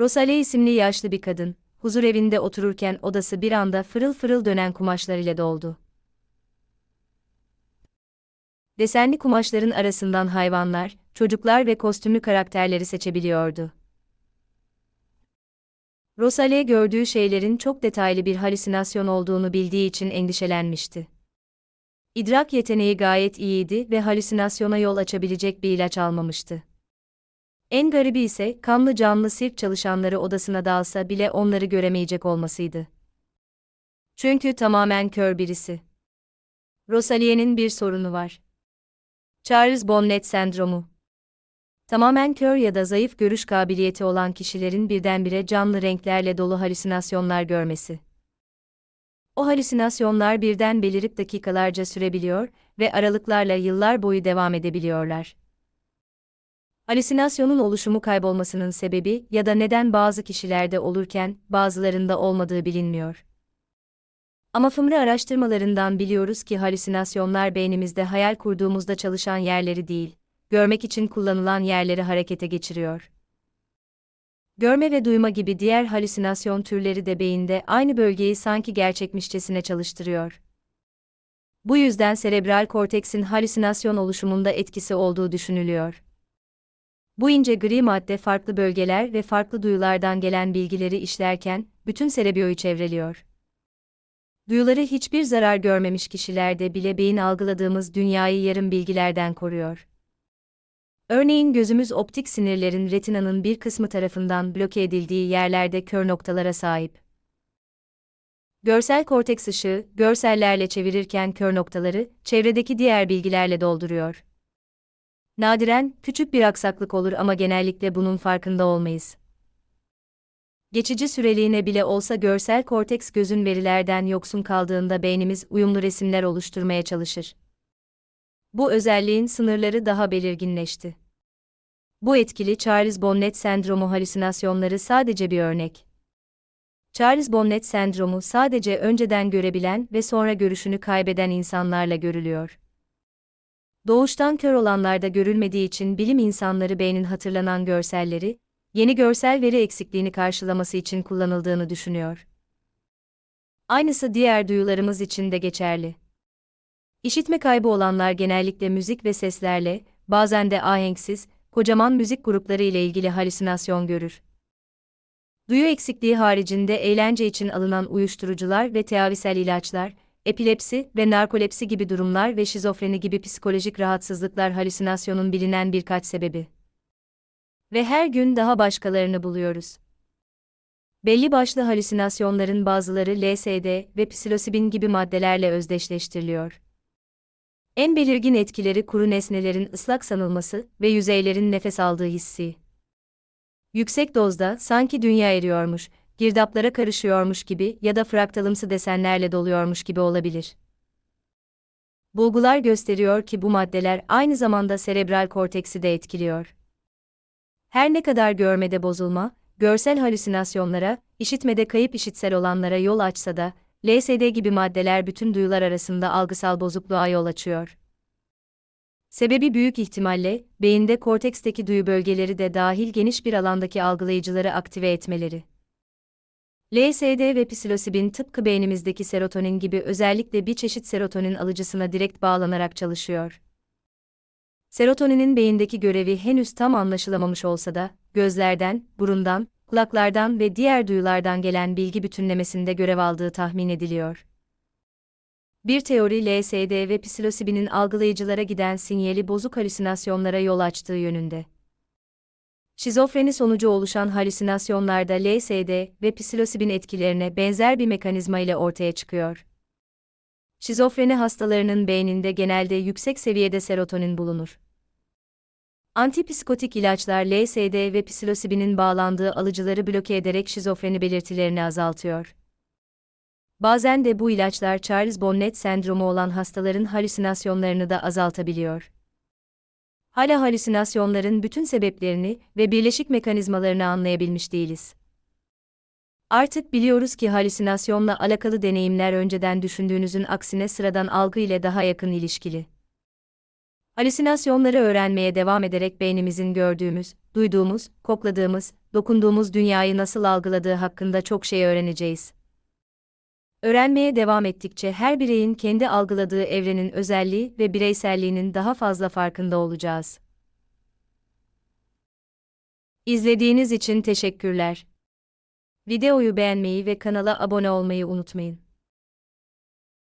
Rosale isimli yaşlı bir kadın, huzur evinde otururken odası bir anda fırıl fırıl dönen kumaşlar ile doldu. Desenli kumaşların arasından hayvanlar, çocuklar ve kostümlü karakterleri seçebiliyordu. Rosale gördüğü şeylerin çok detaylı bir halüsinasyon olduğunu bildiği için endişelenmişti. İdrak yeteneği gayet iyiydi ve halüsinasyona yol açabilecek bir ilaç almamıştı. En garibi ise kanlı canlı sirk çalışanları odasına dalsa bile onları göremeyecek olmasıydı. Çünkü tamamen kör birisi. Rosalie'nin bir sorunu var. Charles Bonnet sendromu. Tamamen kör ya da zayıf görüş kabiliyeti olan kişilerin birdenbire canlı renklerle dolu halüsinasyonlar görmesi. O halüsinasyonlar birden belirip dakikalarca sürebiliyor ve aralıklarla yıllar boyu devam edebiliyorlar. Halüsinasyonun oluşumu kaybolmasının sebebi ya da neden bazı kişilerde olurken bazılarında olmadığı bilinmiyor. Ama fımri araştırmalarından biliyoruz ki halüsinasyonlar beynimizde hayal kurduğumuzda çalışan yerleri değil, görmek için kullanılan yerleri harekete geçiriyor. Görme ve duyma gibi diğer halüsinasyon türleri de beyinde aynı bölgeyi sanki gerçekmişçesine çalıştırıyor. Bu yüzden serebral korteksin halüsinasyon oluşumunda etkisi olduğu düşünülüyor. Bu ince gri madde farklı bölgeler ve farklı duyulardan gelen bilgileri işlerken bütün serebiyoyu çevreliyor. Duyuları hiçbir zarar görmemiş kişilerde bile beyin algıladığımız dünyayı yarım bilgilerden koruyor. Örneğin gözümüz optik sinirlerin retinanın bir kısmı tarafından bloke edildiği yerlerde kör noktalara sahip. Görsel korteks ışığı, görsellerle çevirirken kör noktaları, çevredeki diğer bilgilerle dolduruyor. Nadiren, küçük bir aksaklık olur ama genellikle bunun farkında olmayız. Geçici süreliğine bile olsa görsel korteks gözün verilerden yoksun kaldığında beynimiz uyumlu resimler oluşturmaya çalışır. Bu özelliğin sınırları daha belirginleşti. Bu etkili Charles Bonnet sendromu halüsinasyonları sadece bir örnek. Charles Bonnet sendromu sadece önceden görebilen ve sonra görüşünü kaybeden insanlarla görülüyor. Doğuştan kör olanlarda görülmediği için bilim insanları beynin hatırlanan görselleri, yeni görsel veri eksikliğini karşılaması için kullanıldığını düşünüyor. Aynısı diğer duyularımız için de geçerli. İşitme kaybı olanlar genellikle müzik ve seslerle, bazen de ahenksiz, kocaman müzik grupları ile ilgili halüsinasyon görür. Duyu eksikliği haricinde eğlence için alınan uyuşturucular ve teavisel ilaçlar, epilepsi ve narkolepsi gibi durumlar ve şizofreni gibi psikolojik rahatsızlıklar halüsinasyonun bilinen birkaç sebebi. Ve her gün daha başkalarını buluyoruz. Belli başlı halüsinasyonların bazıları LSD ve psilosibin gibi maddelerle özdeşleştiriliyor. En belirgin etkileri kuru nesnelerin ıslak sanılması ve yüzeylerin nefes aldığı hissi. Yüksek dozda sanki dünya eriyormuş, girdaplara karışıyormuş gibi ya da fraktalımsı desenlerle doluyormuş gibi olabilir. Bulgular gösteriyor ki bu maddeler aynı zamanda serebral korteksi de etkiliyor. Her ne kadar görmede bozulma, görsel halüsinasyonlara, işitmede kayıp işitsel olanlara yol açsa da, LSD gibi maddeler bütün duyular arasında algısal bozukluğa yol açıyor. Sebebi büyük ihtimalle, beyinde korteksteki duyu bölgeleri de dahil geniş bir alandaki algılayıcıları aktive etmeleri. LSD ve psilosibin tıpkı beynimizdeki serotonin gibi özellikle bir çeşit serotonin alıcısına direkt bağlanarak çalışıyor. Serotoninin beyindeki görevi henüz tam anlaşılamamış olsa da, gözlerden, burundan, kulaklardan ve diğer duyulardan gelen bilgi bütünlemesinde görev aldığı tahmin ediliyor. Bir teori LSD ve psilosibinin algılayıcılara giden sinyali bozuk halüsinasyonlara yol açtığı yönünde. Şizofreni sonucu oluşan halüsinasyonlarda LSD ve psilosibin etkilerine benzer bir mekanizma ile ortaya çıkıyor. Şizofreni hastalarının beyninde genelde yüksek seviyede serotonin bulunur. Antipsikotik ilaçlar LSD ve psilosibinin bağlandığı alıcıları bloke ederek şizofreni belirtilerini azaltıyor. Bazen de bu ilaçlar Charles Bonnet sendromu olan hastaların halüsinasyonlarını da azaltabiliyor. Hala halüsinasyonların bütün sebeplerini ve birleşik mekanizmalarını anlayabilmiş değiliz. Artık biliyoruz ki halüsinasyonla alakalı deneyimler önceden düşündüğünüzün aksine sıradan algı ile daha yakın ilişkili. Halüsinasyonları öğrenmeye devam ederek beynimizin gördüğümüz, duyduğumuz, kokladığımız, dokunduğumuz dünyayı nasıl algıladığı hakkında çok şey öğreneceğiz. Öğrenmeye devam ettikçe her bireyin kendi algıladığı evrenin özelliği ve bireyselliğinin daha fazla farkında olacağız. İzlediğiniz için teşekkürler. Videoyu beğenmeyi ve kanala abone olmayı unutmayın.